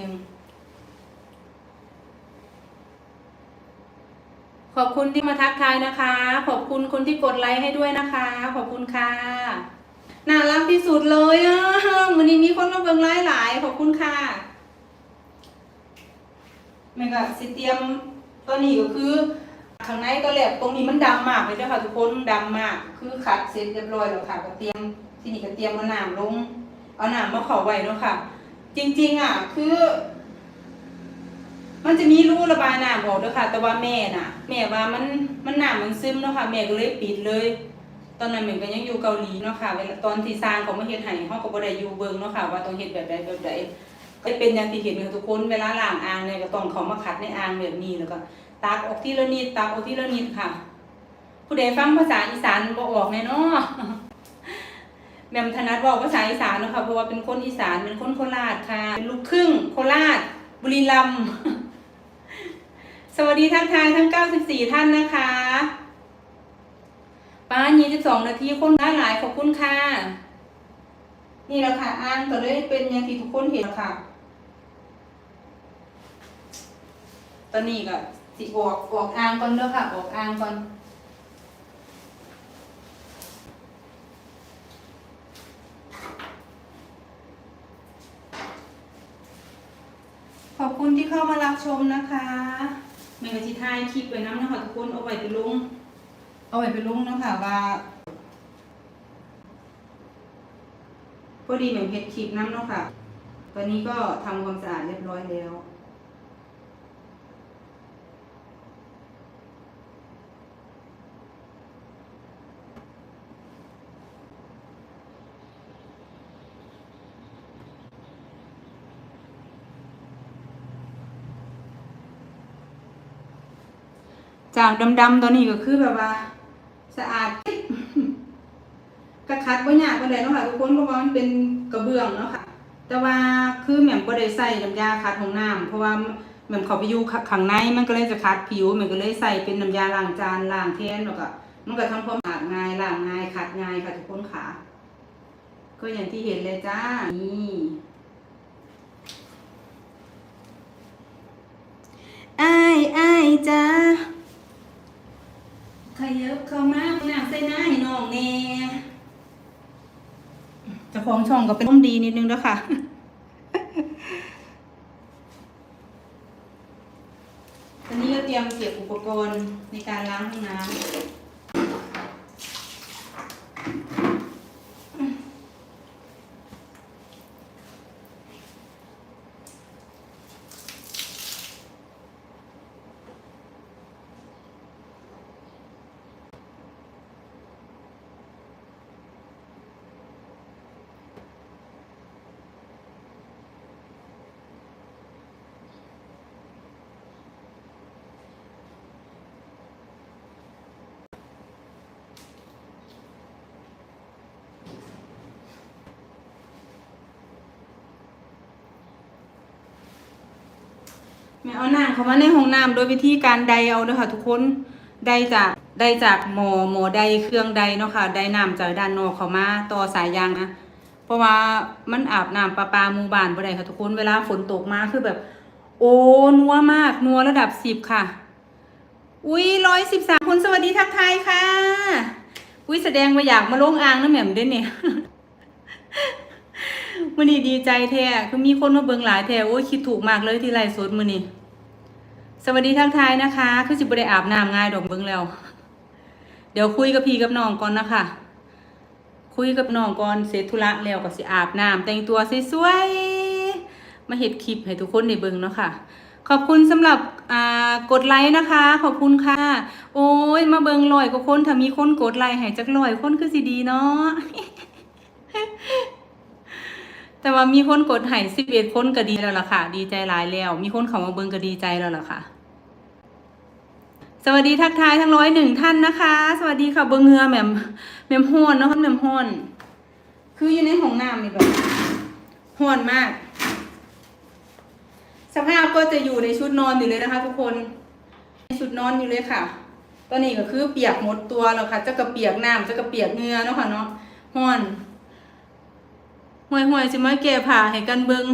นึง ขอบคุณที่มาทักทายนะคะ ขอบคุณคนที่กดไลค์ให้ด้วยนะคะ ขอบคุณค่ะ น่ารักที่สุดเลยอะวันนี้มีคนมาเบิ่งไลค์หลาย ขอบคุณค่ะแม่ก็สิเตรียมตัวนี้ก็คือข้างในก็แหลบตรงนี้มันดำมากเลยเจ้าค่ะทุกคนดำมาก คือขัดเสร็จเรียบร้อยแล้วค่ะ ก็เตรียมที่นี่ก็เตรียมเอาน้ำลง เอาน้ำมาเขอไว้เนาะค่ะ จริง ๆ อะ คือ มันจะมีรูระบายน้ำออกด้วยค่ะ แต่ว่าแม่น่ะ แม่ว่ามันมันน้ำมันซึมเนาะค่ะ แม่ก็เลยปิดเลย ตอนนั้นแม่ก็ยังอยู่เกาหลีเนาะค่ะเวลาตอนที่สร้างเขามาเฮ็ดให้เฮาก็บ่ได้อยู่เบิ่งเนาะค่ะ ว่าต้องเฮ็ดแบบใดแบบใดก็เป็นอย่างที่เห็นค่ะทุกคนเวลาล้างอ่างเนี่ยก็ต้องเขามาขัดในอ่างแบบนี้แล้วก็ตักออกที่ละนิดตักออกที่ละนิดค่ะ ผู้ใดฟังภาษาอีสานบ่ออกแน่นาะ แม่มถนัดเว้าภาษาอีสานเนาะค่ะเพราะว่าเป็นคนอีสานเป็นคนโคราชค่ะเป็นลูกครึ่งโคราช บุรีรัมย์สวัสดีทักทายทั้ง 94 ท่านนะคะป้า22 นาทีคนหลายหลายขอบคุณค่ะ นี่แหละค่ะอ่างก็เลยเป็นอย่างที่ทุกคนเห็นแล้วค่ะ ตอนนี้ก็สิออกออกอ่างก่อนเด้อค่ะ ออกอ่างก่อน ขอบ คุณที่เข้ามารับชมนะคะแม่กะจิทายคลิปไว้น้ำนะคะทุกคนเอาไว้ไปลง เอาไว้ไปลงเนาะคะว่าพอดีแม่เพชรคลิปน้ำเนาะค่ะ ตอนนี้ก็ทำความสะอาดเรียบร้อยแล้ว จากดำๆตอนนี้ก็คือแบบว่า สะอาดกระคัดบ่ยากปานใดเนาะค่ะทุกคนเพราะว่ามันเป็นกระเบื้องเนาะค่ะ แต่ว่าคือแหม่มบ่ได้ใส่น้ำยาคัดห้องน้ำเพราะว่าแหม่มเขาไปอยู่ข้างในมันก็เลยจะคัดผิวแหม่มก็เลยใส่เป็นน้ำยาล้างจานล้างแทนแล้วก็มันก็ทำความสะอาดง่ายล้างง่ายขัดง่ายค่ะทุกคนค่ะก็อย่างที่เห็นเลยจ้านี่อ้ายอ้ายจ้า ขยับเข้ามาน้ำใส่หน้าให้น้องแน่เจะของช่องก็เป็นต้มดีนิดนึงแล้วค่ะตอนนี้ก็เตรียมเก็บอุปกรณ์ในการล้างห้องน้ำ ม่เอาน้ำเข้ามาในห้องน้ำโดยวิธีการใดเอาเด้อค่ะ ทุกคนใดจากใดจากหมอหมอใดเครื่องใดเนาะค่ะใดน้ำจากด้านนอกเข้ามาต่อสายยางนะเพราะว่ามันอาบน้ำประปาหมู่บ้านบ่ได้ค่ะทุกคนเวลาฝนตกมาคือแบบ โอ้นัวมากนัวระดับสิบค่ะ อุ้ยร้อยสิบสามคนสวัสดีทักทายค่ะอุ้ยแสดงว่าอยากมาลงอ่างน้ำแหม่มด้วยเนี่ยมื่อนี้ดีใจแท้คือมีคนมาเบิ่งหลายแท้โอ้ยคิดถูกมากเลยที่ไลฟ์สดมื้อนี้ สวัสดีทักทายนะคะ คือสิบได้อาบน้ำง่ายดอกเบิ่งแล้ว เดี๋ยวคุยกับพี่กับน้องก่อนนะคะ คุยกับน้องก่อนเสร็จธุระแล้วก็สิอาบน้ำแต่งตัวสวยๆมาเฮ็ดคลิปให้ทุกคนได้เบิ่งเนาะค่ะ ขอบคุณสำหรับกดไลค์นะคะ ขอบคุณค่ะ โอ้ยมาเบิ่งร้อยกว่าคนถ้ามีคนกดไลค์ให้จักร้อยคนคือสิดีเนาะ แต่ว่ามีคนกดให้สิบเอ็ดคนก็ดีแล้วล่ะค่ะ ดีใจหลายแล้ว มีคนเข้ามาเบิ่งก็ดีใจแล้วล่ะค่ะ สวัสดีทักทายทั้งร้อยหนึ่งท่านนะคะ สวัสดีค่ะเบิ่งเงือแหม่มแหม่มฮ้อนเนาะแหม่มฮ้อนคืออยู่ในห้องน้ำนี่แบบฮ้อนมาก สภาพก็จะอยู่ในชุดนอนอยู่เลยนะคะ ทุกคนในชุดนอนอยู่เลยค่ะ ตอนนี้ก็คือเปียกหมดตัวแล้วค่ะจะกระเปียกน้ำจะกระเปียกเหงือเนาะค่ะเนาะฮ้อน ห่วยห่วยๆสิมาแก้ผ้าให้กันเบิง